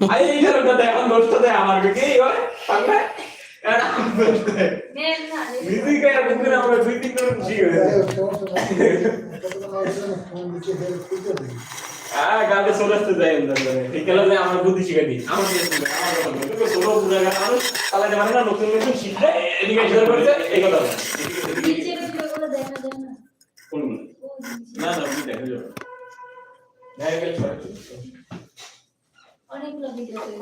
আরে এই লোকটা দেয় এখন দোষটা দেয় আমার কি হয় না নতুন নতুন শিখবে এদিকে এই কথা না? না না আমি দেখে যাব দেখা গেলে সবাই অনেকগুলো ভিডিও তৈরি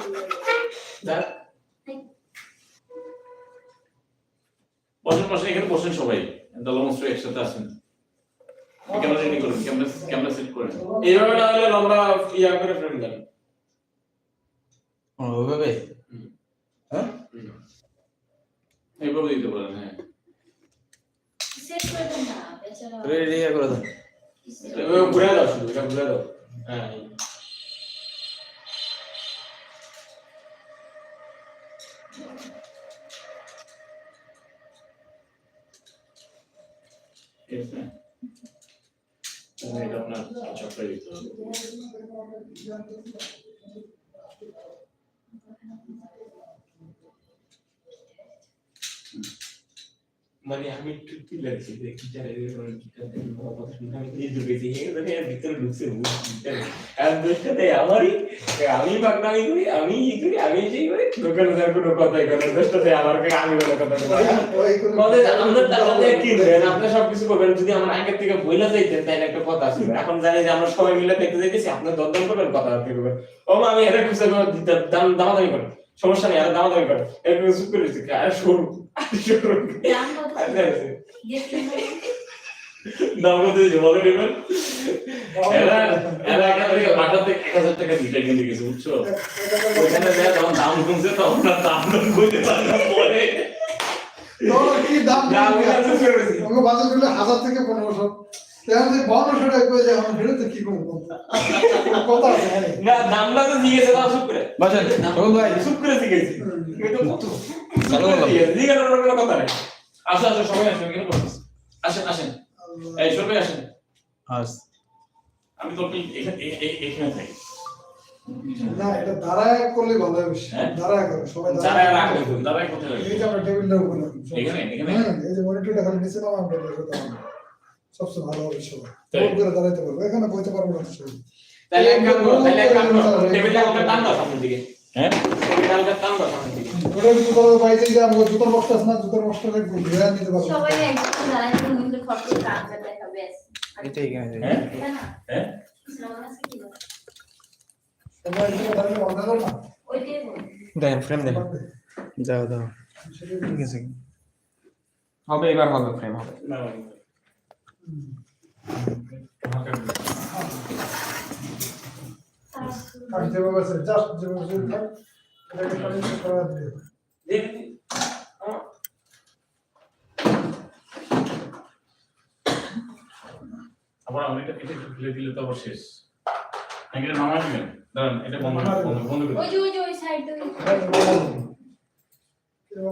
বসেন বসেন এখানে বসেন সবাই। দলমস্ত্র একসাথে আসেন ক্যামেরা রেডি করুন ক্যামেরা ক্যামেরা সেট করেন। এইভাবে না হলে লম্বা ইয়া করে ফ্রেম দেন। ওইভাবে? হ্যাঁ? এইভাবে দিতে পারেন হ্যাঁ। সেট করে দেন না বেচারা রেডি করে দাও ঘুরে দাও শুধু এটা ঘুরে দাও। হ্যাঁ ঠিক আছে তাহলে এটা আপনার চক্রে দিতে হবে মানে আমি একটু কি লাগছে? যে কথা শুনে আমি মানে এর ভিতরে ঢুকছে আমারই আমি করি আমি ই করি আমি সেই করি লোকের কোনো কথাই করে আমার আমি কোনো কথা বলি আমাদের আপনি সবকিছু করবেন যদি আমার আগের থেকে বইলা যাইতেন তাইলে একটা কথা ছিল এখন জানি যে আমরা সবাই মিলে দেখতে যাইতেছি আপনি দরদাম করবেন কথা করবেন। ও আমি এটা খুশি দাম দামাদামি করেন। সমস্যা নেই আর দামাদামি করেন এরকম চুপ করে দিচ্ছি আর সরু আর সরু দাম কত? দাম দিয়েছে বলে দেবেন এরা এরা এখান থেকে বাটার থেকে এক হাজার টাকা দিতে কিনে গেছে বুঝছ? ওইখানে যখন দাম কমছে তখন আর দাম দাম পারে না পরে। দাম দাম করে বাজার করলে হাজার থেকে পনেরোশো। আসেন আসেন। এই সবাই আসেন। আমি তো এখানে থাকি। না এটা দাঁড়ায় করলে ভালো হবে হ্যাঁ? দাঁড়ায় করে সবাই যারা রাখবে তো কোথায় এই যে আমরা টেবিলটার উপরে এখানে এখানে। এই যে মনিটরটা খালি নিচে নামা আমরা এটা করতে পারব সবচেয়ে ভালো হবে সবাই? গোল করে দাঁড়াইতে পারব। এখানে বইতে পারব না তাহলে এক কাম করো তাহলে এক কাম করো। টেবিলটা আমাকে টান দাও সামনের দিকে। হ্যাঁ? টেবিলটা টান দাও সামনের দিকে। ওটা কিন্তু বড় বাইরে যে আমরা জুতোর বক্স আছে না জুতোর বক্সটা রাখব ঘুরে নিতে পারব সবাই কিন্তু এখানে হ্যাঁ? হ্যাঁ? দেখেন ফ্রেম দেখেন। যাও দাও ঠিক আছে। হবে এবার হবে ফ্রেম হবে। যেভাবে আছে জাস্ট যেভাবে আছে থাক এটাকে খালি করা দিয়ে দেখি আবার আমরা এটা একটু ফেলে দিলে তো আবার শেষ। নাকি এটা নামাই দিবেন? দাঁড়ান এটা বন্ধ বন্ধ বন্ধ করে ওই যে ওই যে ওই সাইড ওই।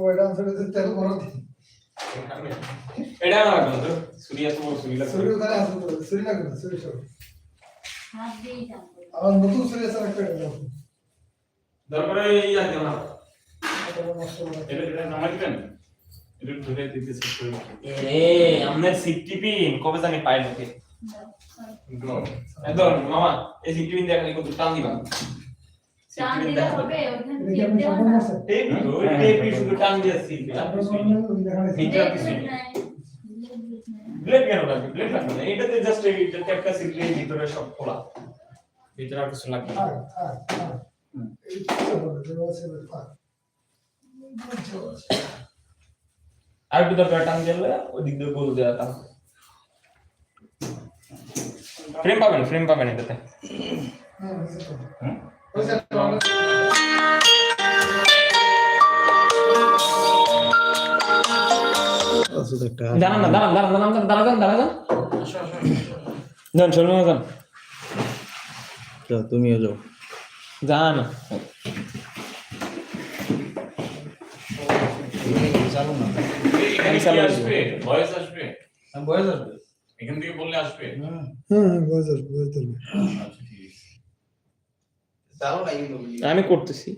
এটা দিতে তেল মারা দিই এটা না রাখবেন তো সুরিয়া তো সুরিয়া সুরি ওখানে আসবে তো সুরি লাগবে না সব হাত নতুন সুরি আছে একটা দাও। দরকার এই আর কেন এটা নষ্ট এটা এটা ধরে দিতে করে এ কবে জানি পাই নাকি দাও। একদম মামা এই সিট টিপিন দেখেন কত টান দিবা টান দিলে হবে ওখানে টেপ আপনি দেওয়া সম্পূর্ণ না। আছে? টেপ ওই টেপই শুধু টান দিয়ে সিট আপনার সম্পূর্ণ দেখানে দিই। এটা কিছু ব্লেড নেই। নাই। ব্লেড ব্লেড নাই। ব্লেড কেন লাগবে ব্লেড লাগবে না এটাতে জাস্ট এই ভিতরে সব খোলা ভিতরে আর কিছু লাগবে না একটু দরকার টান দিলে ওই দিক দিয়ে গোল দেওয়া ফ্রেম পাবেন ফ্রেম পাবেন এটাতে হ্যাঁ, হয়েছে তো। হুম? দাঁড়ান না দাঁড়ান দাঁড়ান দাঁড়ান দাঁড়ান দাঁড়ান দাঁড়ান যান চলুন যান। তুমিও যাও। যান। চালু না আসবে। আসবে। ভয়েস আসবে বয়স আসবে। এখান থেকে বললে আসবে। হ্যাঁ, হ্যাঁ, বুঝতে পারছি, বুঝতে পারছি। আচ্ছা ঠিক আছে চালো না কিন্তু বুঝি আমি করতেছি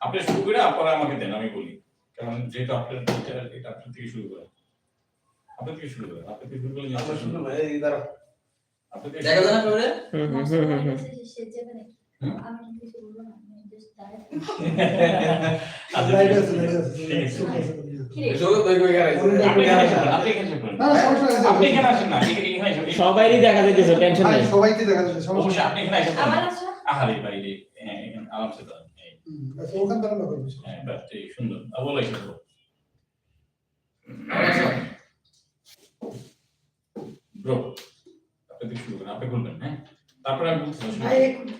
আপনি শুরু করে আপনারা আমাকে দেন আমি বলি কারণ যেহেতু আপনার এটা আপনার থেকে শুরু করেন আপনার থেকে শুরু করেন আপনার থেকে শুরু করলে দেখা যায় না সবাই হুম হুম হুম হুম হুম। সে যাবে নাকি হুম? আমি কিন্তু কিছু বলব না আমি just দাঁড়াই লাইট ঠিক আছে লাইট আছে, আছে ঠিক আছে। ঠিক আছে কি রে? শুরু তো কই গেছে আপনি এখানে আসেন, আপনি এখানে আসেন করেন। না না, সমস্যা নেই আপনি এখানে আসেন না এখানে এখানে আসেন। সবাইরই দেখা যাইতেছে টেনশন নেই সবাইকে দেখা যাচ্ছে সমস্যা অবশ্যই আপনি এখানে আসেন আবার আসো আহারে বাইরে হ্যাঁ এখানে আরামসে দাঁড়ান ওখান দাঁড়ানো করবে হ্যাঁ বাস সুন্দর আ, বলো এসে ব্রো আপনি শুরু করেন আপনি বলবেন হ্যাঁ তারপরে আমি ভাই, করব।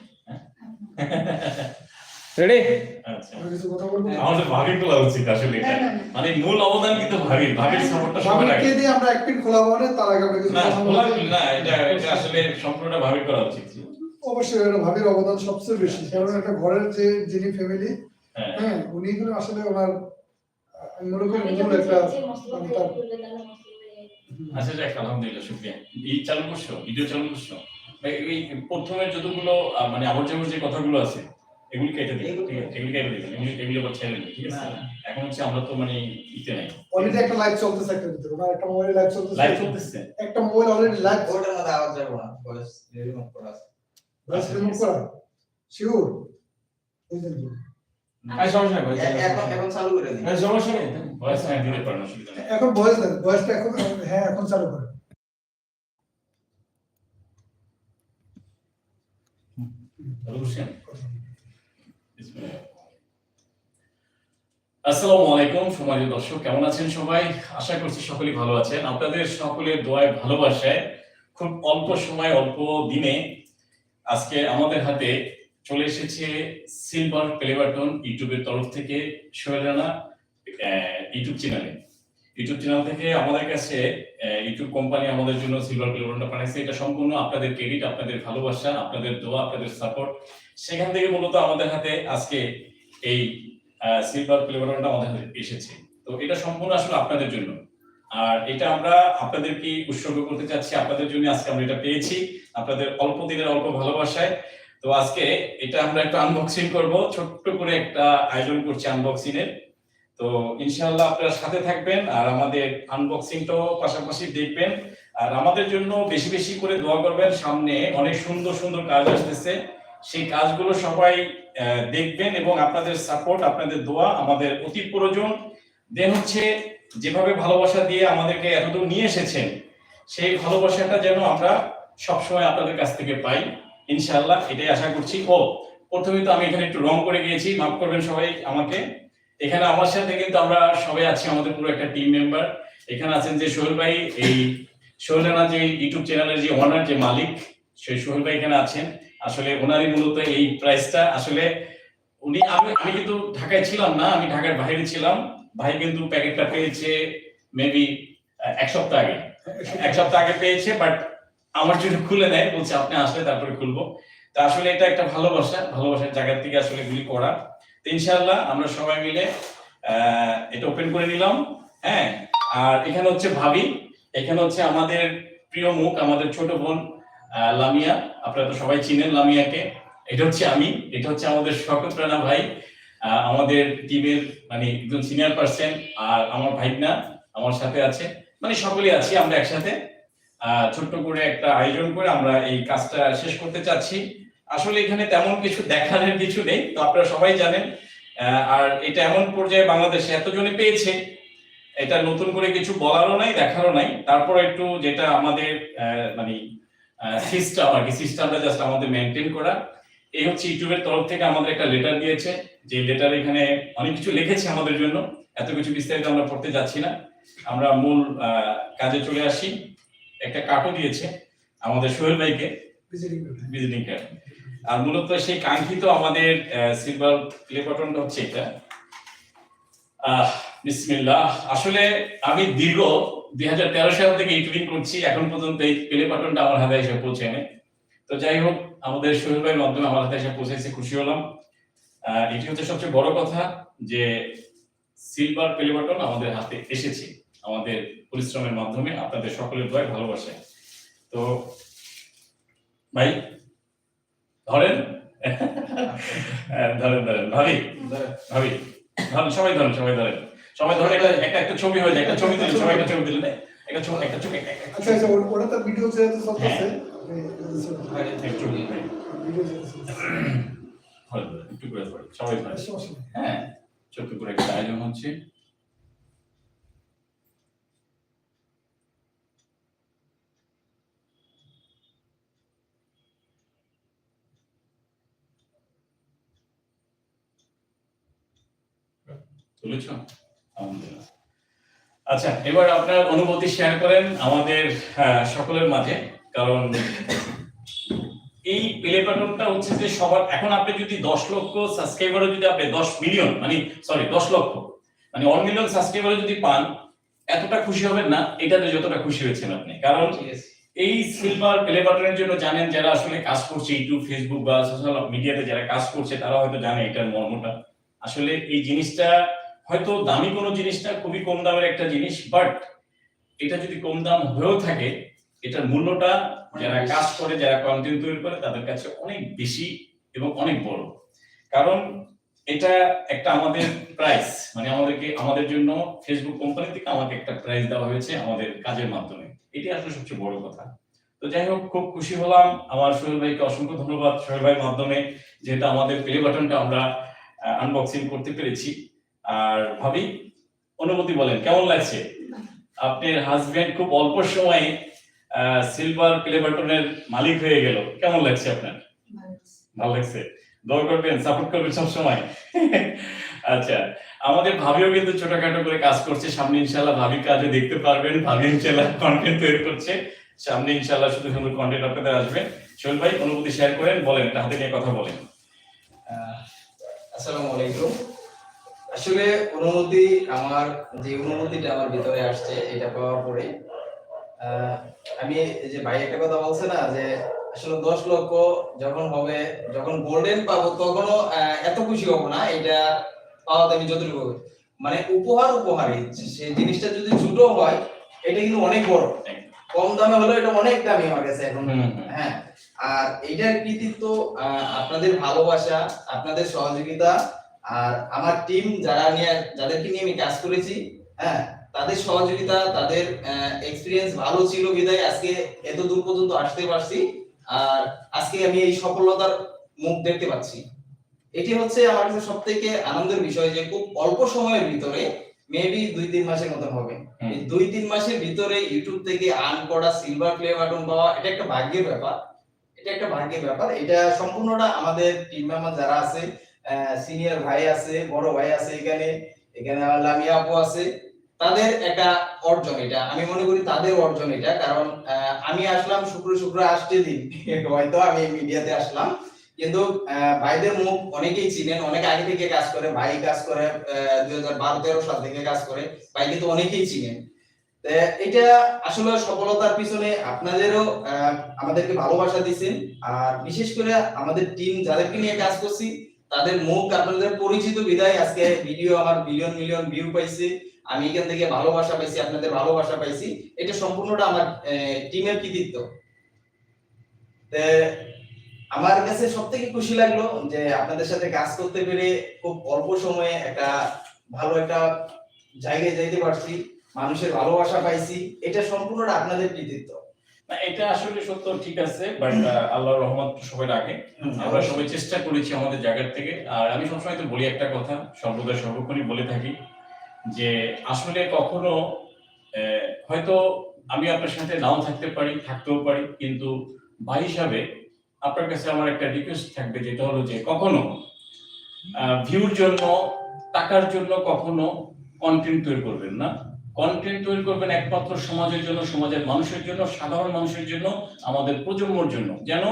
রেডি আচ্ছা। আমাদের উচিত আসলে এটা। মানে মূল অবদান কিন্তু ভাবির ভাবির সাপোর্টটা সবার আগে। ভাবিকে দিয়ে আমরা এক পিন খোলাবো তার আগে আমরা কিছু না খোলা না এটা এটা আসলে সম্পূর্ণটা ভাবির করা উচিত। অবশ্যই এটা ভাবির অবদান সবচেয়ে বেশি। কারণ একটা ঘরের যে যিনি ফ্যামিলি হ্যাঁ। উনি কিন্তু আসলে ওনার মূল একটা মানে আচ্ছা যাক আলহামদুলিল্লাহ শুকরিয়া। এই চালু করছ? ভিডিও চালু করছ? এই- প্রথমে যতগুলো মানে আবর্জনা যে কথাগুলো আছে এগুলি কেটে দিন এগুলি কেটে দিন এগুলি এগুলি আবার ছেড়ে দিন ঠিক আছে? এখন হচ্ছে আমরা তো মানে ইতে নাই। অলরেডি একটা লাইভ চলতেছে একটা ভিতরে ওনার একটা মোবাইলে লাইভ চলতেছে। লাইভ চলতেছে। একটা মোবাইল অলরেডি লাইভ ওটার মধ্যে আওয়াজ যাবে না ভয়েস রিমুভ করা আছে। ভয়েস রিমুভ করা? শিওর বুঝলেন কি? আর সমস্যা নেই এ- এখন এখন চালু করে দিন আর সমস্যা নেই ভয়েস হ্যাঁ এখন হ্যাঁ চালু করছেন? বিসমিল্লাহ। আসসালামু আলাইকুম, সম্মানিত দর্শক, কেমন আছেন সবাই? আশা করছি সকলেই ভালো আছেন। আপনাদের সকলের দোয়ায় ভালোবাসায় খুব অল্প সময়, অল্প দিনে আজকে আমাদের হাতে চলে এসেছে সিলভার প্লে বাটন ইউটিউবের তরফ থেকে সোহেল রানা ইউটিউব চ্যানেলে ইউটিউব চ্যানেল থেকে আমাদের কাছে ইউটিউব কোম্পানি আমাদের জন্য সিলভার প্লে বাটনটা পাঠাইছে। এটা সম্পূর্ণ আপনাদের ক্রেডিট আপনাদের ভালোবাসা, আপনাদের দোয়া, আপনাদের সাপোর্ট সেখান থেকে মূলত আমাদের হাতে আজকে এই সিলভার প্লে বাটনটা আমাদের হাতে এসেছে। তো এটা সম্পূর্ণ আসলে আপনাদের জন্য। আর এটা আমরা আপনাদেরকে উৎসর্গ করতে চাচ্ছি, আপনাদের জন্য আজকে আমরা এটা পেয়েছি, আপনাদের অল্প দিনের অল্প ভালোবাসায়। তো আজকে এটা আমরা একটা আনবক্সিং করব, ছোট্ট করে একটা আয়োজন করছি আনবক্সিং এর। তো ইনশাআল্লাহ আপনারা সাথে থাকবেন আর আমাদের আনবক্সিংটাও পাশাপাশি দেখবেন। আর আমাদের জন্য বেশি বেশি করে দোয়া করবেন, সামনে অনেক সুন্দর সুন্দর কাজ আসতেছে। সেই কাজগুলো সবাই দেখবেন এবং আপনাদের সাপোর্ট আপনাদের দোয়া, আমাদের অতি প্রয়োজন। দেন হচ্ছে যেভাবে ভালোবাসা দিয়ে আমাদেরকে এতদূর নিয়ে এসেছেন, সেই ভালোবাসাটা যেন আমরা সবসময় আপনাদের কাছ থেকে পাই। ইনশাল্লাহ এটাই আশা করছি। ও, প্রথমে তো আমি এখানে একটু রং করে গিয়েছি, মাফ করবেন সবাই আমাকে। এখানে আমার সাথে কিন্তু আমরা সবাই আছি, আমাদের পুরো একটা টিম মেম্বার এখানে আছেন যে সোহেল ভাই, এই সোহেল যে ইউটিউব চ্যানেলের যে ওনার যে মালিক, সেই সোহেল ভাই এখানে আছেন। আসলে ওনারই মূলত এই প্রাইসটা আসলে উনি, আমি আমি কিন্তু ঢাকায় ছিলাম না, আমি ঢাকার বাইরে ছিলাম। ভাই কিন্তু প্যাকেটটা পেয়েছে মেবি এক সপ্তাহ আগে। এক সপ্তাহ আগে পেয়েছে বাট আমার জন্য খুলে নেয়, বলছে, আপনি আসলে তারপরে খুলবো। তা আসলে এটা একটা ভালোবাসা, ভালোবাসার জায়গা থেকে আসলে এগুলি করা। তো ইনশাআল্লাহ আমরা সবাই মিলে এটা ওপেন করে নিলাম হ্যাঁ? আর এখানে হচ্ছে ভাবি, এখানে হচ্ছে আমাদের প্রিয় মুখ, আমাদের ছোট বোন লামিয়া, আপনারা তো সবাই চিনেন লামিয়াকে। এটা হচ্ছে আমি, এটা হচ্ছে আমাদের শকত রানা ভাই। আমাদের টিমের মানে একজন সিনিয়র পার্সন আর আমার ভাইনা আমার সাথে আছে। মানে সকলেই আছি আমরা একসাথে। ছোট্ট করে একটা আয়োজন করে আমরা এই কাজটা শেষ করতে চাচ্ছি। আসলে এখানে তেমন কিছু দেখানোর কিছু নেই, তো আপনারা সবাই জানেন। আর এটা এমন পর্যায়ে বাংলাদেশে এতজনে পেয়েছে, এটা নতুন করে কিছু বলারও নাই, দেখারও নাই। তারপর একটু যেটা আমাদের মানে সিস্টেম আর কি সিস্টেমটা জাস্ট আমাদের মেনটেন করা। এই হচ্ছে ইউটিউবের তরফ থেকে আমাদের একটা লেটার দিয়েছে যে লেটার এখানে অনেক কিছু লিখেছে আমাদের জন্য এত কিছু বিস্তারিত আমরা পড়তে যাচ্ছি না। আমরা মূল কাজে চলে আসি। একটা কার্ডও দিয়েছে আমাদের সোহেল ভাইকে। ভিজিটিং কার্ড ভিজিটিং কার্ড আর মূলত সেই কাঙ্ক্ষিত আমাদের সিলভার প্লে বাটনটা হচ্ছে এটা। আহ বিসমিল্লাহ। আসলে আমি দীর্ঘ দুই হাজার তেরো সাল থেকে ইউটিউবিং করছি এখন পর্যন্ত এই প্লে বাটনটা আমার হাতে এসে পৌঁছে পৌঁছায়নি। তো যাই হোক আমাদের সোহেল ভাইয়ের মাধ্যমে আমার হাতে এসে পৌঁছেছে খুশি হলাম। এটি হচ্ছে সবচেয়ে বড় কথা যে সিলভার প্লে বাটন আমাদের হাতে এসেছে আমাদের পরিশ্রমের মাধ্যমে আপনাদের সকলের দয় ভালোবাসে তো ভাই ধরেন? ধরেন ধরেন ভাবি? ভাবি ধরেন সবাই ধরেন সবাই ধরেন। সবাই ধরেন একটা একটা একটা ছবি হয়ে যায় একটা ছবি দিলেন সবাই একটা ছবি দিলেন একটা ছবি একটা ছবি আচ্ছা আচ্ছা ওটা- তো ভিডিও যেহেতু চলতেছে একটা করে সবাই। হ্যাঁ ছোট্ট করে একটা আয়োজন হচ্ছে। তুলেছ? আলহামদুলিল্লাহ আচ্ছা এবার আপনার অনুভূতি শেয়ার করেন আমাদের সকলের মাঝে। কারণ এই প্লে বাটনটা হচ্ছে যে সবার এখন আপনি যদি দশ লক্ষ সাবস্ক্রাইবারও যদি আপনি দশ মিলিয়ন মানে সরি দশ লক্ষ মানে ওয়ান মিলিয়ন সাবস্ক্রাইবারও যদি পান এতটা খুশি হবেন না এটাতে যতটা খুশি হয়েছেন আপনি। কারণ এই সিলভার প্লে বাটনের জন্য জানেন যারা আসলে কাজ করছে ইউটিউব ফেসবুক বা সোশ্যাল মিডিয়াতে যারা কাজ করছে তারা হয়তো জানে এটার মর্মটা। আসলে এই জিনিসটা হয়তো দামি কোনো জিনিসটা খুবই কম দামের একটা জিনিস বাট এটা যদি কম দাম হয়েও থাকে, এটার মূল্যটা যারা কাজ করে, যারা কন্টেন্ট তৈরি করে, তাদের কাছে অনেক বেশি এবং অনেক বড়। কারণ এটা একটা আমাদের প্রাইস মানে আমাদেরকে, আমাদের জন্য ফেসবুক কোম্পানি থেকে আমাকে একটা প্রাইস দেওয়া হয়েছে আমাদের কাজের মাধ্যমে। এটি আসলে সবচেয়ে বড় কথা। তো যাই হোক, খুব খুশি হলাম। আমার সোহেল ভাইকে অসংখ্য ধন্যবাদ। সোহেল ভাইয়ের মাধ্যমে যেহেতু আমাদের প্লে বাটনটা আমরা আনবক্সিং করতে পেরেছি। আর ভাবি অনুমতি বলেন কেমন লাগছে? আপনার হাজবেন্ড খুব অল্প সময়ে সিলভার প্লে বাটনের মালিক হয়ে গেল। কেমন লাগছে আপনার? ভালো লাগছে। দোয়া করবেন সাপোর্ট করবেন সব সময় আচ্ছা আমাদের ভাবিও কিন্তু ছোটখাটো করে কাজ করছে। সামনে ইনশাল্লাহ ভাবি কাজে দেখতে পারবেন। ভাবি ইনশাল্লাহ কন্টেন্ট তৈরি করছে। সামনে ইনশাল্লাহ শুধু সুন্দর কন্টেন্ট আপনাদের আসবে। সোহেল ভাই অনুভূতি শেয়ার করেন বলেন হাতে নিয়ে কথা বলেন। আহ, আসসালামু আলাইকুম। আসলে অনুমতি আমার যে অনুমতিটা আমার ভিতরে আসছে এটা পাওয়ার পরে আমি যে ভাই একটা কথা বলছে না যে আসলে দশ লক্ষ যখন হবে যখন গোল্ডেন পাবো তখনও এত খুশি হব না এটা পাওয়াতে আমি যতটুকু মানে উপহার উপহারই সেই জিনিসটা যদি ছোট হয় এটা কিন্তু অনেক বড়। কম দামে হলেও এটা অনেক দামি আমার কাছে এখন। হ্যাঁ আর এইটার কৃতিত্ব আহ, আপনাদের ভালোবাসা আপনাদের সহযোগিতা আর আমার টিম যারা নিয়ে যাদেরকে নিয়ে আমি কাজ করেছি হ্যাঁ তাদের সহযোগিতা তাদের এক্সপিরিয়েন্স ভালো ছিল বিদায়। আজকে এত দূর পর্যন্ত আসতে পারছি। আর আজকে আমি এই সফলতার মুখ দেখতে পাচ্ছি। এটি হচ্ছে আমার কাছে সব থেকে আনন্দের বিষয় যে খুব অল্প সময়ের ভিতরে মেবি দুই তিন মাসের মতন হবে। দুই তিন মাসের ভিতরে ইউটিউব থেকে আর্ন করা সিলভার প্লে বাটন পাওয়া এটা একটা ভাগ্যের ব্যাপার। এটা একটা ভাগ্যের ব্যাপার। এটা সম্পূর্ণটা আমাদের টিম মেম্বার যারা আছে সিনিয়র ভাই আছে, বড় ভাই আছে এখানে। এখানে আমার লামিয়া আপু আছে। তাদের একটা অর্জন এটা। আমি মনে করি তাদের অর্জন এটা, কারণ আমি আসলাম শুক্র শুক্র আসতে দিন। হয়তো আমি মিডিয়াতে আসলাম। কিন্তু ভাইদের মুখ অনেকেই চিনেন, অনেক আগে থেকে কাজ করে, ভাই কাজ করে দুই হাজার বারো তেরো সাল থেকে কাজ করে, ভাই কিন্তু অনেকেই চিনেন। এটা আসলে সফলতার পিছনে আপনাদেরও আমাদেরকে ভালোবাসা দিচ্ছেন আর বিশেষ করে আমাদের টিম যাদেরকে নিয়ে কাজ করছি তাদের মুখ আপনাদের পরিচিত বিদায়। আজকে ভিডিও আমার মিলিয়ন মিলিয়ন ভিউ পাইছে। আমি এখান থেকে ভালোবাসা পাইছি, আপনাদের ভালোবাসা পাইছি। এটা সম্পূর্ণটা আমার টিমের কৃতিত্ব। আমার কাছে সব থেকে খুশি লাগল যে আপনাদের সাথে কাজ করতে পেরে খুব অল্প সময়ে একটা ভালো একটা জায়গায় যাইতে পারছি, মানুষের ভালোবাসা পাইছি। এটা সম্পূর্ণটা আপনাদের কৃতিত্ব। এটা আসলে সত্য ঠিক আছে বাট আল্লাহর রহমত সবাই রাখে আমরা সবাই চেষ্টা করেছি আমাদের জায়গার থেকে। আর আমি সবসময় তো বলি একটা কথা সর্বদা সর্বক্ষণই বলে থাকি যে আসলে কখনো হয়তো আমি আপনার সাথে নাও থাকতে পারি থাকতেও পারি কিন্তু ভাই হিসাবে আপনার কাছে আমার একটা রিকোয়েস্ট থাকবে যেটা হলো যে কখনো ভিউর জন্য টাকার জন্য কখনো কন্টেন্ট তৈরি করবেন না। কন্টেন্ট তৈরি করবেন একমাত্র সমাজের জন্য, সমাজের মানুষের জন্য, সাধারণ মানুষের জন্য, আমাদের প্রজন্মর জন্য। যেন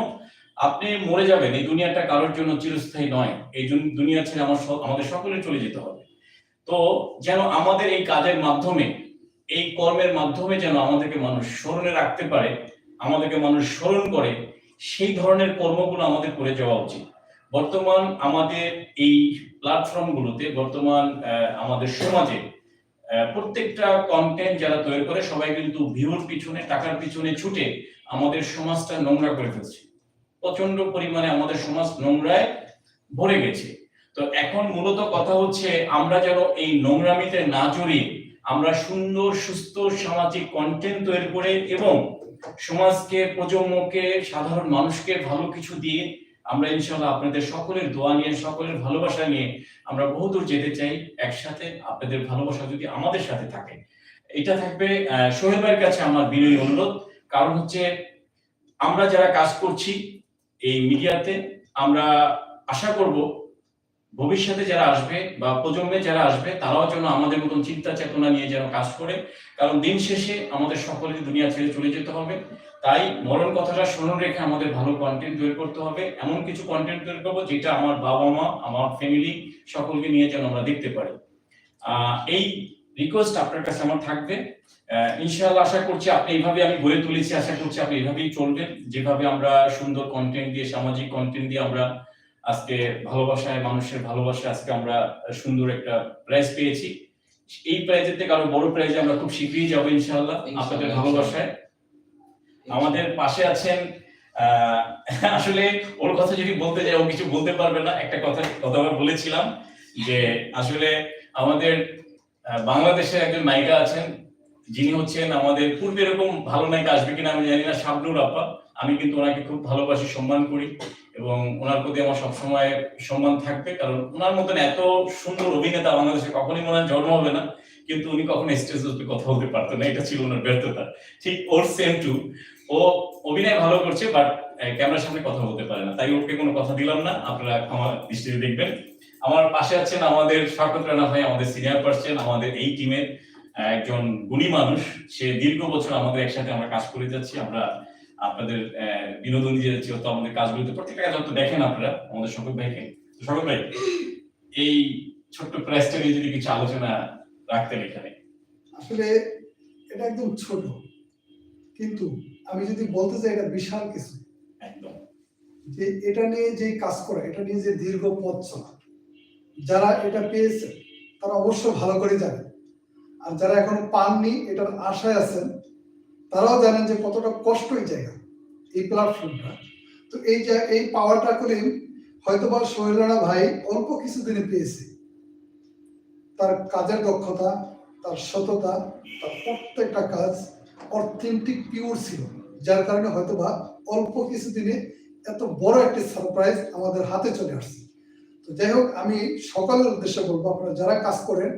আপনি মরে যাবেন, এই দুনিয়াটা কারোর জন্য চিরস্থায়ী নয়। এই দুনিয়া ছেড়ে আমার আমাদের সকলে চলে যেতে হবে। তো যেন আমাদের এই কাজের মাধ্যমে, এই কর্মের মাধ্যমে যেন আমাদেরকে মানুষ স্মরণে রাখতে পারে, আমাদেরকে মানুষ স্মরণ করে, সেই ধরনের কর্মগুলো আমাদের করে যাওয়া উচিত। বর্তমান আমাদের এই প্ল্যাটফর্মগুলোতে বর্তমান আমাদের সমাজে প্রত্যেকটা কন্টেন্ট যারা তৈরি করে, সবাই কিন্তু ভিউর পিছনে, টাকার পিছনে ছুটে আমাদের সমাজটা নোংরা করে ফেলছে। প্রচণ্ড পরিমাণে আমাদের সমাজ নোংরায় ভরে গেছে। তো এখন মূলত কথা হচ্ছে, আমরা যেন এই নোংরামিতে না জড়িয়ে আমরা সুন্দর, সুস্থ সামাজিক কন্টেন্ট তৈরি করে এবং সমাজকে, প্রজন্মকে, সাধারণ মানুষকে ভালো কিছু দিয়ে আমরা ইনশাল্লাহ আপনাদের সকলের দোয়া নিয়ে, সকলের ভালোবাসা নিয়ে আমরা বহুদূর যেতে চাই, একসাথে আপনাদের ভালোবাসা যদি আমাদের সাথে থাকে। এটা থাকবে সোহেল ভাইয়ের কাছে আমার বিনয়ী অনুরোধ। কারণ হচ্ছে, আমরা যারা কাজ করছি এই মিডিয়াতে, আমরা আশা করব ভবিষ্যতে যারা আসবে বা প্রজন্মে যারা আসবে তারাও যেন আমাদের মতন চিন্তা চেতনা নিয়ে যেন কাজ করে। কারণ দিন শেষে আমাদের সকলের দুনিয়া ছেড়ে চলে যেতে হবে। তাই মরণ কথাটা স্মরণ রেখে আমাদের ভালো কন্টেন্ট তৈরি করতে হবে। এমন কিছু কন্টেন্ট তৈরি করব যেটা আমার বাবা মা আমার ফ্যামিলি সকলকে নিয়ে যেন আমরা দেখতে পারি। এই রিকোয়েস্ট আপনার কাছে আমার থাকবে। আহ, ইনশাআল্লাহ আশা করছি আপনি এইভাবে আমি গড়ে তুলেছি। আশা করছি আপনি এইভাবেই চলবেন। যেভাবে আমরা সুন্দর কন্টেন্ট দিয়ে সামাজিক কন্টেন্ট দিয়ে আমরা আজকে ভালোবাসায় মানুষের ভালোবাসা আজকে আমরা সুন্দর একটা প্রাইজ পেয়েছি। এই প্রাইজের থেকে আরও বড় প্রাইজে আমরা খুব শীঘ্রই যাব ইনশাল্লাহ আপনাদের ভালোবাসায়। আমাদের পাশে আছেন আসলে ওর কথা যদি বলতে যাই ও কিছু বলতে পারবে না। একটা কথা কথা আমরা বলেছিলাম যে আসলে আমাদের আহ, বাংলাদেশের একজন নায়িকা আছেন। যিনি হচ্ছেন আমাদের পূর্বে এরকম ভালো নায়িকা আসবে কিনা আমি জানি না শাবনুর আপা আমি কিন্তু ওনাকে খুব ভালোবাসি সম্মান করি। এবং ওনার প্রতি আমার সবসময় সম্মান থাকবে, কারণ ওনার মতন এত সুন্দর অভিনেতা বাংলাদেশে কখনই মনে হয় জন্ম হবে না, কিন্তু উনি কখনো স্টেজ কথা বলতে পারতো না, এটা ছিল ওনার ব্যর্থতা। ঠিক ওর সেম টু ও অভিনয় ভালো করছে বাট ক্যামেরার সামনে কথা বলতে পারে না, তাই ওকে কোনো কথা দিলাম না, আপনারা আমার দৃষ্টিতে দেখবেন। আমার পাশে আছেন আমাদের শওকত রানা ভাই, আমাদের সিনিয়র পার্সন আমাদের এই টিমের একজন গুণী মানুষ। সে দীর্ঘ বছর আমাদের একসাথে আমরা কাজ করে যাচ্ছি, আমরা আপনাদের বিনোদন দিয়ে যাচ্ছি তো আমাদের কাজগুলোতে প্রত্যেকটা কাজ হয়তো দেখেন আপনারা আমাদের শওকত ভাইকে। শওকত ভাই এই ছোট্ট প্রেসটা নিয়ে যদি কিছু আলোচনা রাখতেন এখানে। আসলে এটা একদম ছোট কিন্তু আমি যদি বলতে চাই এটা বিশাল কিছু। একদম। যে এটা নিয়ে যে কাজ করা এটা নিয়ে যে দীর্ঘ পথ চলা যারা এটা পেয়েছে তারা অবশ্য ভালো করে জানে। আর যারা এখনও পাননি এটার আশায় আছেন তারাও জানেন যে কতটা কষ্ট এই জায়গা, এই প্ল্যাটফর্মটা তো এই এই পাওয়াটা করে হয়তোবা সোহেল ভাই অল্প কিছুদিনে পেয়েছে। তার কাজের দক্ষতা, তার সততা, তার প্রত্যেকটা কাজ অথেন্টিক পিওর ছিল। যার কারণে হয়তোবা অল্প কিছুদিনে এত বড় একটি সারপ্রাইজ আমাদের হাতে চলে আসছে। তো যাই হোক, আমি সকালের উদ্দেশ্যে বলব, আপনারা যারা কাজ করেন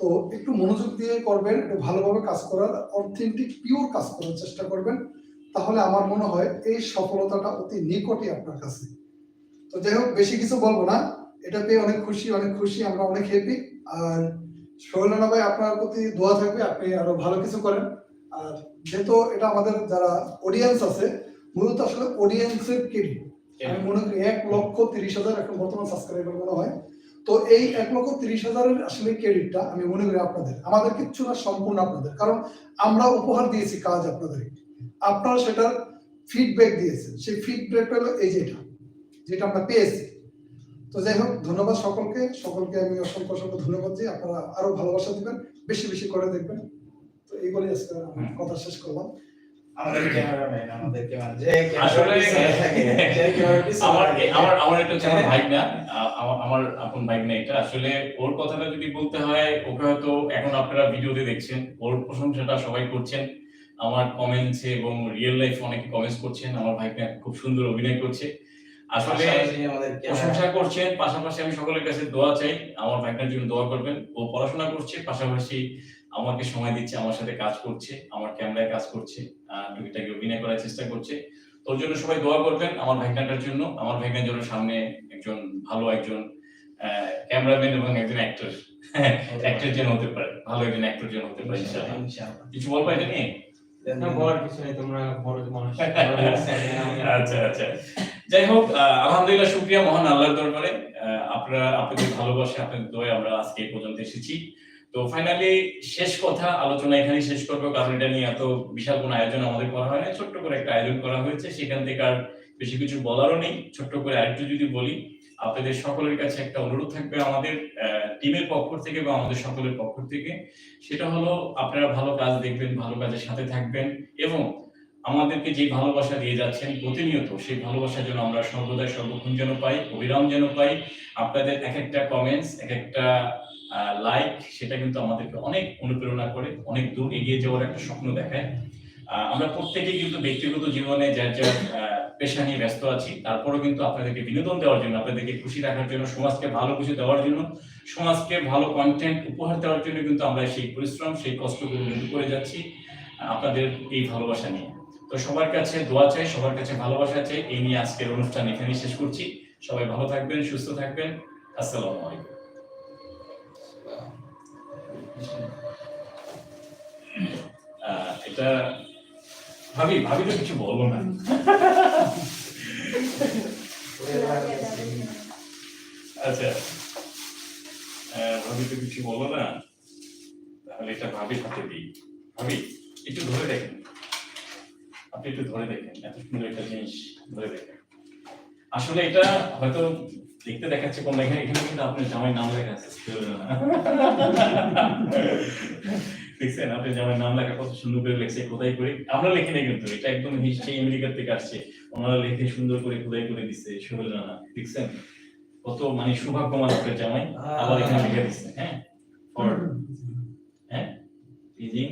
তো একটু মনোযোগ দিয়ে করবেন একটু ভালোভাবে কাজ করার অথেন্টিক পিওর কাজ করার চেষ্টা করবেন। তাহলে আমার মনে হয় এই সফলতাটা অতি নিকটই আপনার কাছে। তো যাই হোক বেশি কিছু বলব না। এটা পেয়ে অনেক খুশি অনেক খুশি আমরা অনেক হ্যাপি আর সোহেল ভাই আপনার প্রতি দোয়া থাকবে আপনি আরও ভালো কিছু করেন। আর যেহেতু এটা আমাদের যারা অডিয়েন্স আছে মূলত আসলে অডিয়েন্সের ক্রেডিট আমি মনে করি এক লক্ষ তিরিশ হাজার এখন বর্তমান সাবস্ক্রাইবার মনে হয়। তো এই এক লক্ষ তিরিশ হাজারের আসলে ক্রেডিটটা আমি মনে করি আপনাদের আমাদের কিচ্ছু না সম্পূর্ণ আপনাদের। কারণ আমরা উপহার দিয়েছি কাজ আপনাদের। আপনারা সেটার ফিডব্যাক দিয়েছেন। সেই ফিডব্যাকটা হলো এই যেটা যেটা আমরা পেয়েছি। তো যাই হোক ধন্যবাদ সকলকে। সকলকে আমি অসংখ্য অসংখ্য ধন্যবাদ দিই আপনারা আরও ভালোবাসা দিবেন বেশি বেশি করে দেখবেন। তো এইগুলি আজকে কথা শেষ করলাম। আমাদের ক্যামেরাম্যান আমাদের ক্যামেরা আসলে ক্যামেরা থাকে যে ক্যামেরা পিছনে আমার থাকে। আমার আমার এটা হচ্ছে ভাই না। আমার আমার আপন ভাই না এটা। আসলে ওর কথাটা যদি বলতে হয় ওকে হয়তো এখন আপনারা ভিডিওতে দেখছেন। ওর প্রশংসাটা সবাই করছেন। আমার কমেন্টসে এবং রিয়েল লাইফ অনেকে কমেন্টস করছেন। আমার ভাইকে খুব সুন্দর অভিনয় করছে। আসলে আমাদের প্রশংসা করছেন। পাশাপাশি আমি সকলের কাছে দোয়া চাই। আমার ভাইটার জন্য দোয়া করবেন। ও পড়াশোনা করছে। পাশাপাশি আমাকে সময় দিচ্ছে আমার সাথে কাজ করছে আমার ক্যামেরায় কাজ করছে টুকিটাকি অভিনয় করার চেষ্টা করছে। তোর জন্য সবাই দোয়া করবেন আমার ভাইটার জন্য। আমার ভাইটার জন্য সামনে একজন ভালো একজন ক্যামেরাম্যান এবং একজন অ্যাক্টর অ্যাক্টর যেন হতে পারে ভালো একজন অ্যাক্টর যেন হতে পারে কিছু বলব এটা নিয়ে? আচ্ছা আচ্ছা। যাই হোক আলহামদুলিল্লাহ শুক্রিয়া মহান আল্লাহর দরবারে। আপনারা আপনাদের ভালোবাসা আপনাদের দোয়া আমরা আজকে এই পর্যন্ত এসেছি। তো ফাইনালি শেষ কথা, আলোচনা এখানেই শেষ করব, কারণ এটা নিয়ে এত বিশাল কোনো আয়োজন আমাদের করা হয় না। ছোট্ট করে একটা আয়োজন করা হয়েছে, সেখান থেকে আর বেশি কিছু বলারও নেই। ছোট্ট করে আরেকটু যদি বলি, আপনাদের সকলের কাছে একটা অনুরোধ থাকবে আমাদের টিমের পক্ষ থেকে বা আমাদের সকলের পক্ষ থেকে। সেটা হলো, আপনারা ভালো কাজ দেখবেন, ভালো কাজের সাথে থাকবেন এবং আমাদেরকে যে ভালোবাসা দিয়ে যাচ্ছেন প্রতিনিয়ত, সেই ভালোবাসা যেন আমরা সর্বদাই সর্বক্ষণ যেন পাই, অবিরাম যেন পাই। আপনাদের এক একটা কমেন্টস এক একটা লাইক সেটা কিন্তু আমাদেরকে অনেক অনুপ্রেরণা করে, অনেক দূর এগিয়ে যাওয়ার একটা স্বপ্ন দেখায়। আমরা প্রত্যেকে কিন্তু ব্যক্তিগত জীবনে যার যার পেশা নিয়ে ব্যস্ত আছি, তারপরেও কিন্তু আপনাদেরকে বিনোদন দেওয়ার জন্য, আপনাদেরকে খুশি রাখার জন্য, সমাজকে ভালো কিছু দেওয়ার জন্য, সমাজকে ভালো কন্টেন্ট উপহার দেওয়ার জন্য কিন্তু আমরা সেই পরিশ্রম, সেই কষ্টগুলো কিন্তু করে যাচ্ছি আপনাদের এই ভালোবাসা নিয়ে। তো সবার কাছে দোয়া চাই, সবার কাছে ভালোবাসা চাই, এই নিয়ে আজকের অনুষ্ঠান এখানে শেষ করছি। সবাই ভালো থাকবেন, সুস্থ থাকবেন। আসসালামু আলাইকুম। এটা ভাবি ভাবি তো কিছু বলব না। আচ্ছা ভাবি তো কিছু বলল না, তাহলে এটা ভাবির হাতে দিই। ভাবি, একটু ধরে দেখেন। আপনি একটু ধরে দেখেন, এত সুন্দর একটা জিনিস ধরে দেখেন। আসলে এটা হয়তো দেখতে দেখাচ্ছে কোন এখানে এখানে কিন্তু আপনার জামাই নাম লেখা আছে দেখছেন আপনার জামাই নাম লেখা কত সুন্দর করে লেখছে খোদাই করে। আমরা লিখি নাই কিন্তু এটা একদম সেই আমেরিকা থেকে আসছে। ওনারা লিখে সুন্দর করে খোদাই করে দিচ্ছে সোহেল রানা দেখছেন কত মানে সৌভাগ্যমান আপনার জামাই আবার এখানে লিখে দিচ্ছে হ্যাঁ? ফর হ্যাঁ? ইজিং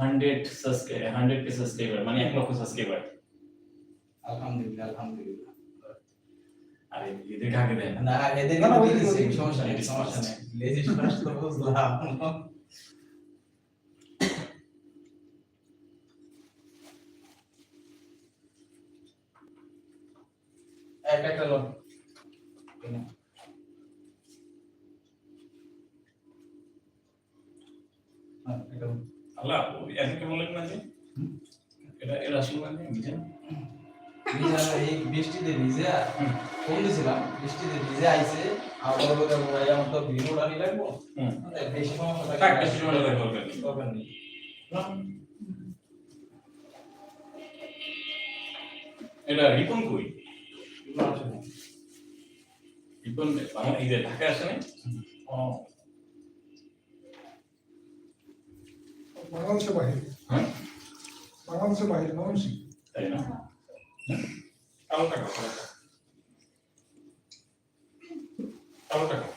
hundred subscribe hundred K subscriber মানে এক লক্ষ সাবস্ক্রাইবার আলহামদুলিল্লাহ আলহামদুলিল্লাহ। আরে এদের কাকে দেন না এদের না, ওই- সমস্যা নেই সমস্যা নেই। লেজিস ফার্স্ট তো বুঝলাম। একটা একটা লোন এই বৃষ্টিতে ভিজে ফোন দিছিলাম বৃষ্টিতে ভিজে আইছে আর বলব ভাই আমার তো ভিডিও ডানি লাগবো। মানে বেশি সমস্যা থাকে বেশি সময় কথা দরকার নেই এটা রিপন কই? রিপন আমার এই যে ঢাকায় আসে নাই? ও। বাংলাদেশের বাইরে হ্যাঁ? বাংলাদেশের বাইরে মানুষ তাই না? 다운다가 다운다가 다운다가